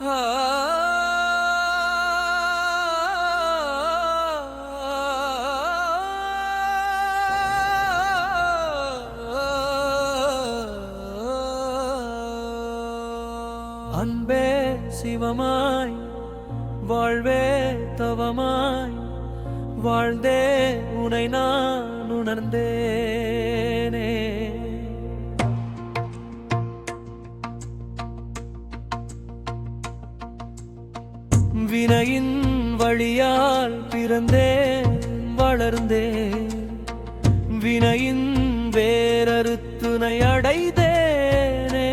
அன்பே சிவமாய் வாழ்வே தவமாய் வாழ்ந்தே உனை நான் பிறந்தேன் வளர்ந்தேன். வினையின் வேறறுத்துனை அடைந்தேனே.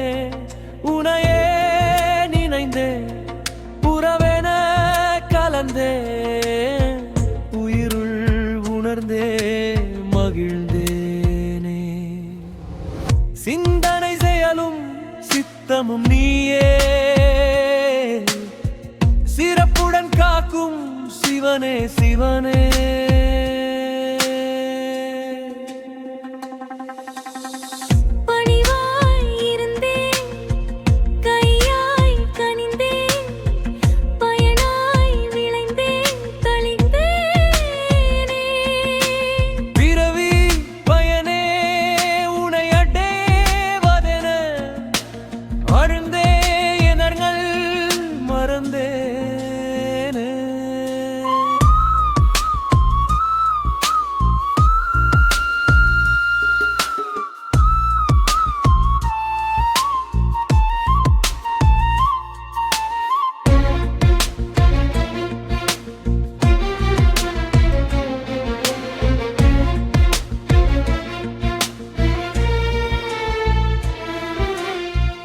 உனையே நினைந்தேன் புறவென கலந்தே உயிருள் உணர்ந்தே மகிழ்ந்தேனே. சிந்தனை செயலும் சித்தமும் நீயே. சிவனே சிவனே.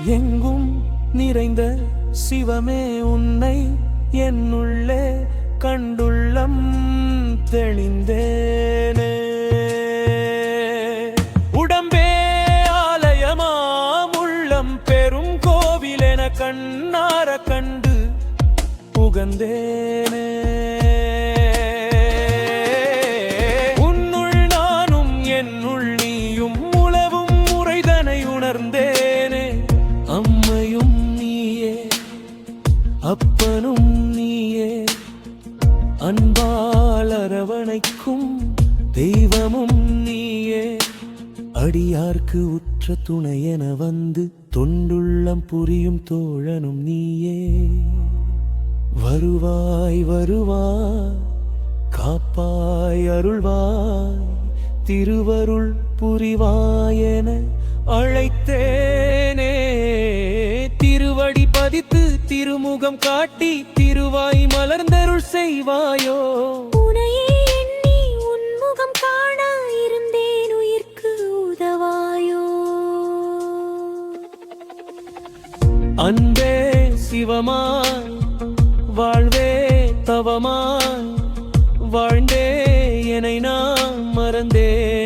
எங்கும் நிறைந்த சிவமே உன்னை என்னுள்ளே கண்டுள்ளம் தெளிந்தேனே. உடம்பே ஆலயமாம் உள்ளம் பெரும் கோவிலென கண்ணார கண்டு புகந்தேனே. தெய்வமும் நீயே. அடியார்க்கு உற்ற துணையென வந்து தொண்டுள்ளம் புரியும் தோழனும் நீயே. வருவாய் வருவாய் காப்பாய் அருள்வாய் திருவருள் புரிவாயென அழைத்தேனே. திருவடி பதித்து திருமுகம் காட்டி திருவாய் மலர்ந்தருள் செய்வாயோ. அன்பே சிவமாய் வாழ்வே தவமாய் வாழ்ந்தே என்னை நான் மறந்தேனே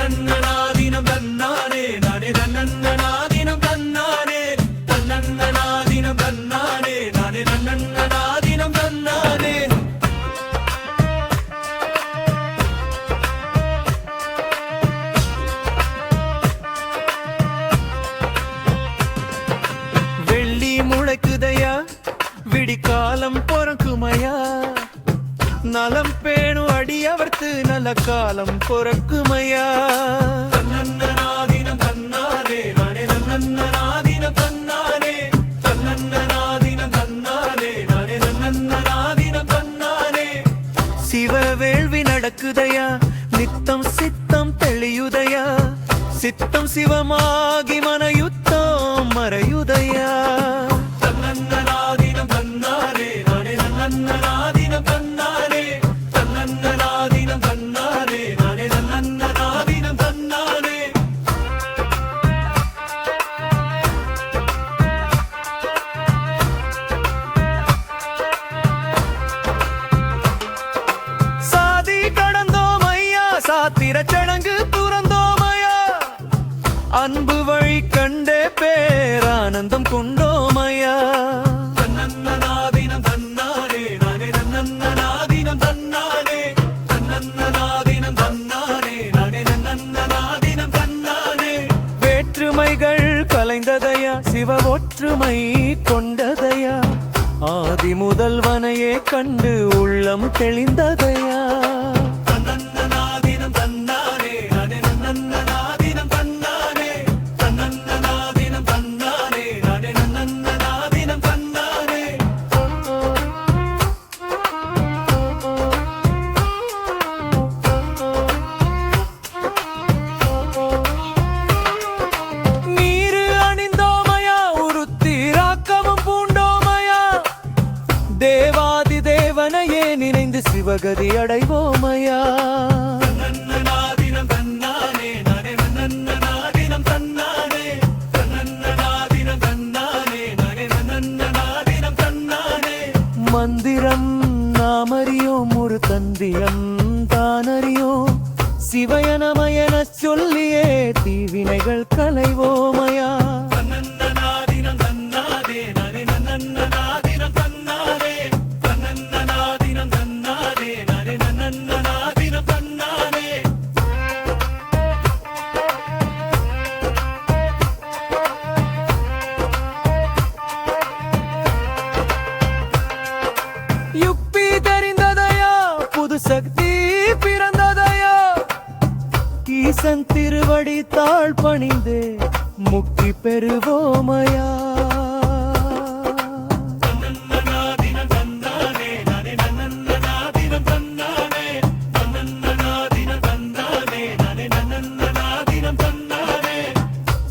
தன்னன்னாதினம் நல்ல காலம் பொறக்குமையா? அன்பு வழி கண்டே பேரானந்தம் கொண்டோமையா? தன்னன்னநாதினம் தன்னானே நானே நன்னன்னநாதினம் தன்னானே. தன்னன்னநாதினம் தன்னானே நானே நன்னன்னநாதினம் தன்னானே. வேற்றுமைகள் கலைந்ததையா? சிவ ஒற்றுமை கொண்டதையா? ஆதி முதல்வனையே கண்டு உள்ளம் தெளிந்ததையா? நினைந்து சிவகதி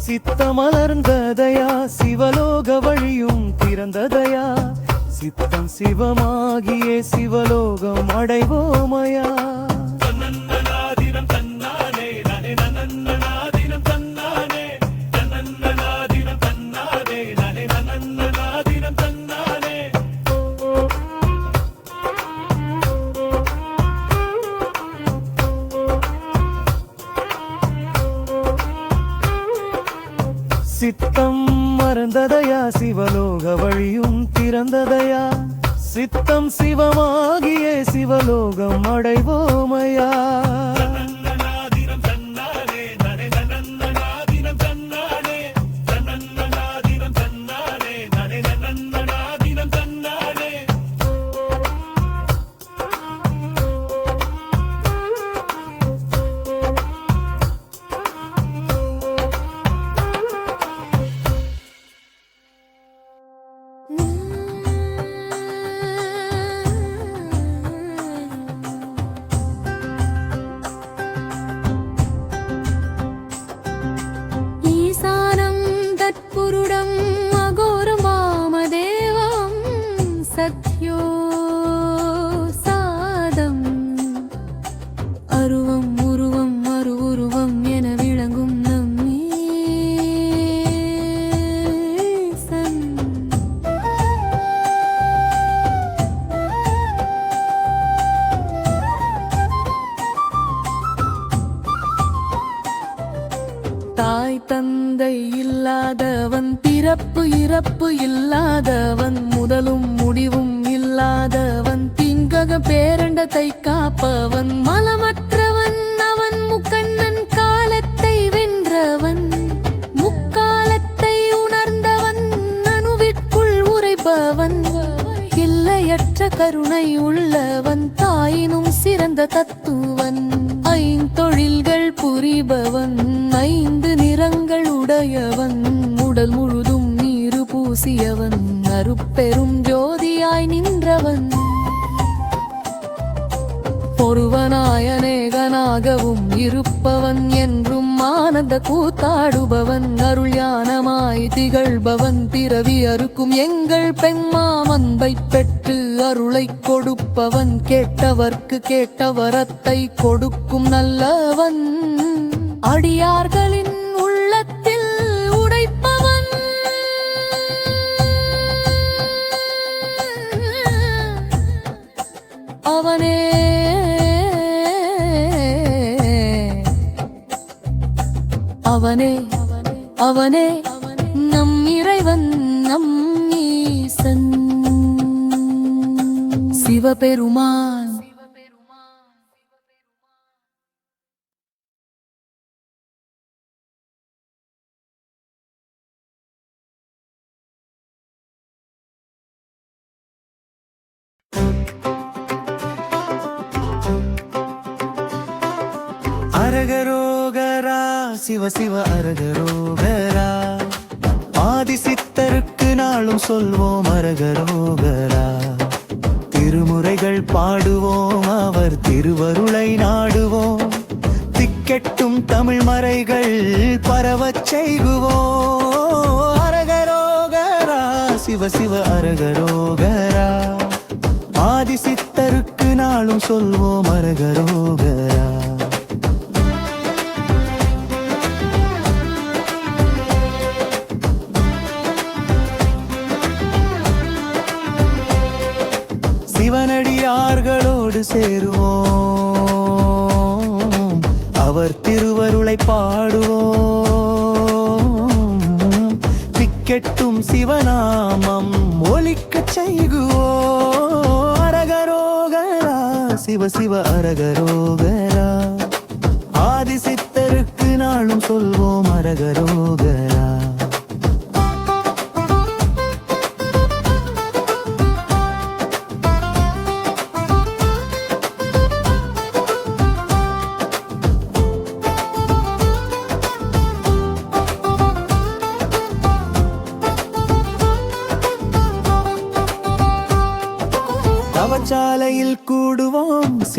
சித்தமலர்ந்ததையா சிவலோக வழியும் திறந்ததையா? சித்தம் சிவமாகியே சிவலோகம் அடைவோமையா? திறந்ததையா சிவலோக வழியும் திறந்ததையா? சித்தம் சிவமாகிய சிவலோகம் அடைவோமையா? எல்லையற்ற கருணை உள்ளவன் தாயினும் சிறந்த தத்துவன். ஐந்தொழில்கள் புரிபவன் ஐந்து நிறங்கள் உடையவன். உடல் முழுதும் நீரு பூசியவன் அருப்பெரும் ஜோதியாய் நின்றவன். ஒருவனாய அநேகனாகவும் இருப்பவன் என்றும் ஆனந்த கூத்தாடுபவன். அருள் ஞானமாய் திகழ்பவன் பிறவி அறுக்கும் எங்கள் பெண்மாமன்பை பெற்ற அருளை கொடுப்பவன் கேட்டவர்க்கு கேட்டவரத்தை கொடுக்கும் நல்லவன். அடியார்களின் உள்ளத்தில் உடைப்பவன். அவனே. அவனே. அவனே. நம் இறைவன் நம் சிவபெருமான். அரகரோகரா சிவ சிவ அரகரோகரா. ஆதிசித்தருக்கு நாளும் சொல்வோம் அரகரோகரா. திருமுறைகள் பாடுவோம் அவர் திருவருளை நாடுவோம். திக்கெட்டும் தமிழ் மறைகள் பரவச் செய்குவோம். அரகரோகரா சிவ சிவ அரகரோகரா. ஆதி சித்தருக்கு நாளும் சொல்வோம் அரகரோகரா. சிவனடியார்களோடு சேருவோம். அவர் திருவருளை பாடுவோம். திக்கெட்டும் சிவநாமம் ஒலிக்க செய்குவோம். அரகரோகரா சிவ சிவ அரகரோகரா. ஆதிசித்தருக்கு நாளும் சொல்வோம் அரகரோகரா.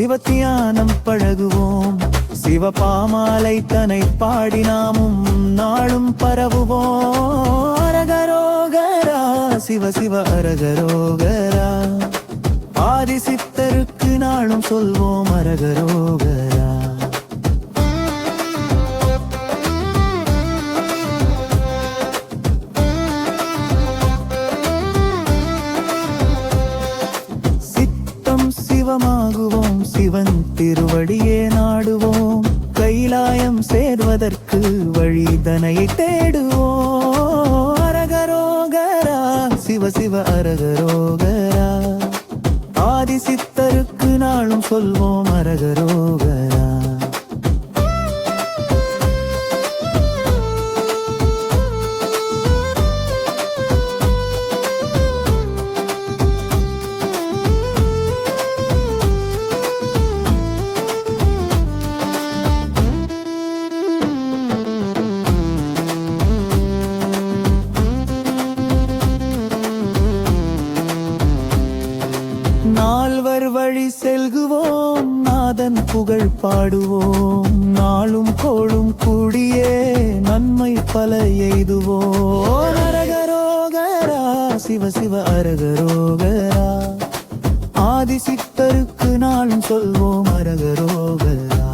சிவத்தியானம் பழகுவோம். சிவபாமாலை தனை பாடி நாமும் நாளும் பரவுவோம். அரகரோகரா சிவ சிவ அரகரோகரா. ஆதிசித்தருக்கு நாளும் சொல்வோம் அரகரோகரா. திருவடியே நாடுவோம். கைலாயம் சேர்வதற்கு வழிதனை தேடுவோம். அரகரோகரா சிவ சிவ அரகரோகரா. ஆதி சித்தருக்கு நாளும் சொல்வோம் அரகரோகரா. பாடுவோம். நாளும் கோளும் கூடியே நன்மை பல எய்துவோம். அரகரோகரா சிவ சிவ அரகரோகரா. ஆதிசித்தருக்கு நாளும் சொல்வோம் அரகரோகரா.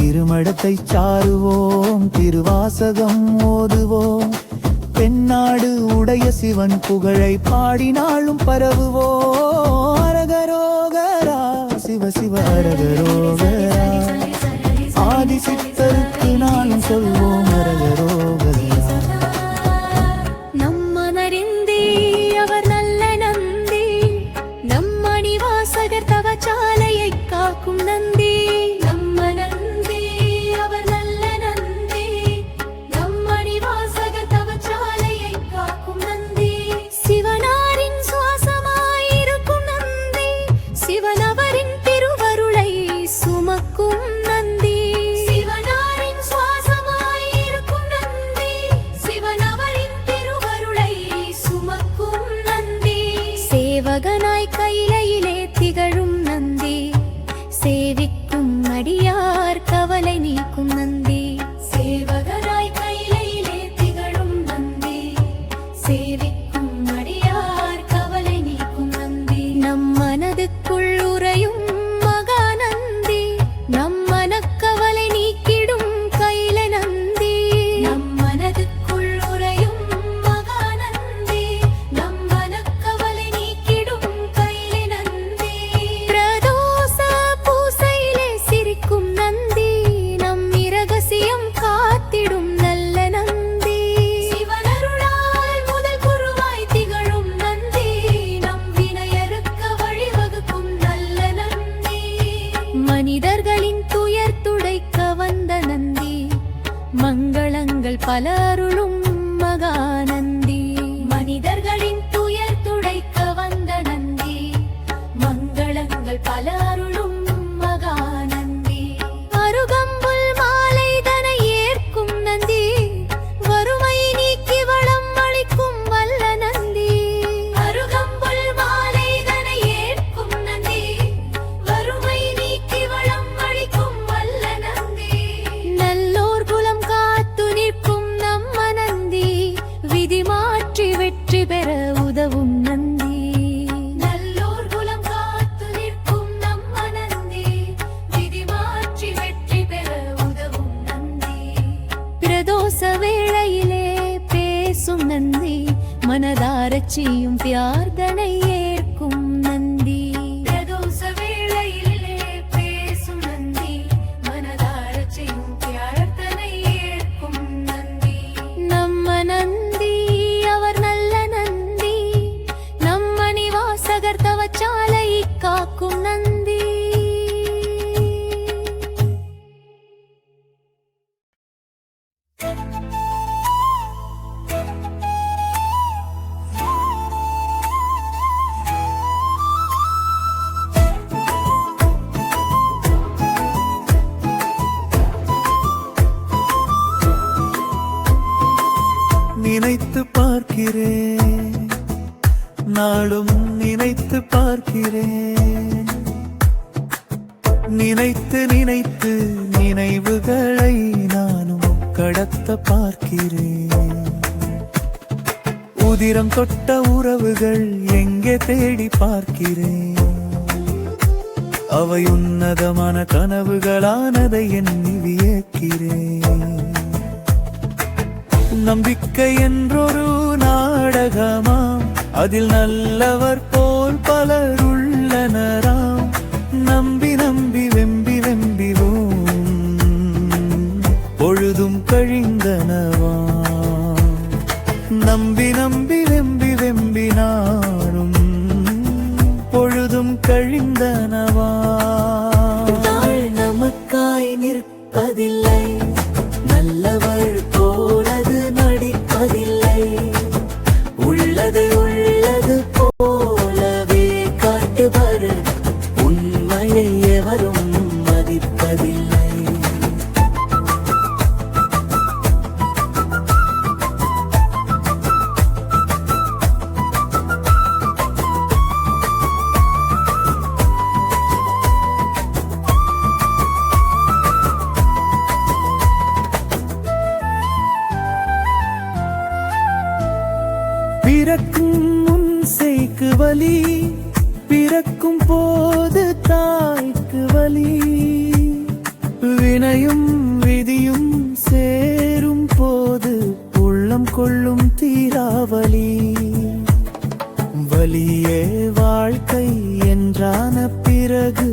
திருமடத்தை சாருவோம் திருவாசகம் ஓதுவோம். பெண்ணாடு உடைய சிவன் புகழை பாடினாலும் பரவுவோம். ಗಗನ 난 கத்த பார்க்கிறேன். உதிரம் தொட்ட உறவுகள் எங்கே தேடி பார்க்கிறேன். அவை உன்னதமான கனவுகளானதை எண்ணி வியக்கிறேன் நம்பிக்கை என்றொரு நாடகமாம். அதில் நல்லவர் போல் பலர் உள்ளனராம். கழிந்தனவா நம்பி நம்பி வெம்பி வெம்பி நானும் பொழுதும் கழிந்தனவா? நமக்காய் நிற்பதில்லை. பிறக்கும் முன் செய்க்கு வலி பிறக்கும் போது தாய்க்கு வலி. வினையும் விதியும் சேரும் போது உள்ளம் கொள்ளும் தீராவலி வலியே வாழ்க்கை என்றான பிறகு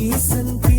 decent.